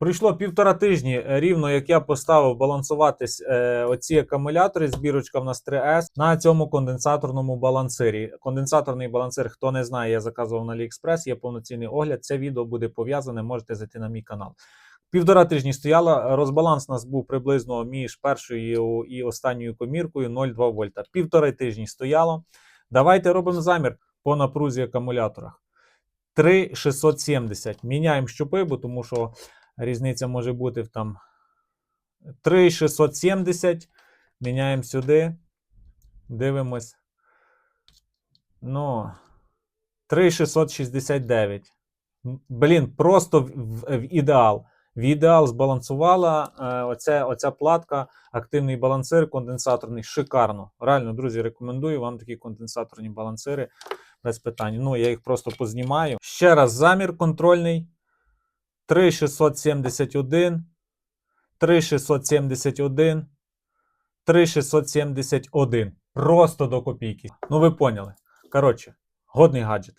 Пройшло півтора тижні, е, рівно як я поставив балансуватись е, оці акумулятори, збірочка в нас 3S на цьому конденсаторному балансирі. Конденсаторний балансир, хто не знає, я заказував на AliExpress, є повноцінний огляд. Це відео буде пов'язане, можете зайти на мій канал. Півтора тижні стояла. Розбаланс у нас був приблизно між першою і останньою коміркою 0,2 вольта. Півтора тижні стояло. Давайте робимо замір по напрузі акумуляторах. 3,670. Міняємо щупи, бо тому що різниця може бути в там 3,670. Міняємо сюди. Дивимось. Ну, 3,669. Блін, просто в, в, в ідеал. В ідеал збалансувала е, оця, оця платка, активний балансир, конденсаторний. Шикарно. Реально, друзі, рекомендую вам такі конденсаторні балансири без питань. Ну, я їх просто познімаю. Ще раз замір контрольний. 3,671, 3,671, 3,671. Просто до копійки. Ну, ви поняли. Коротше, годний гаджет.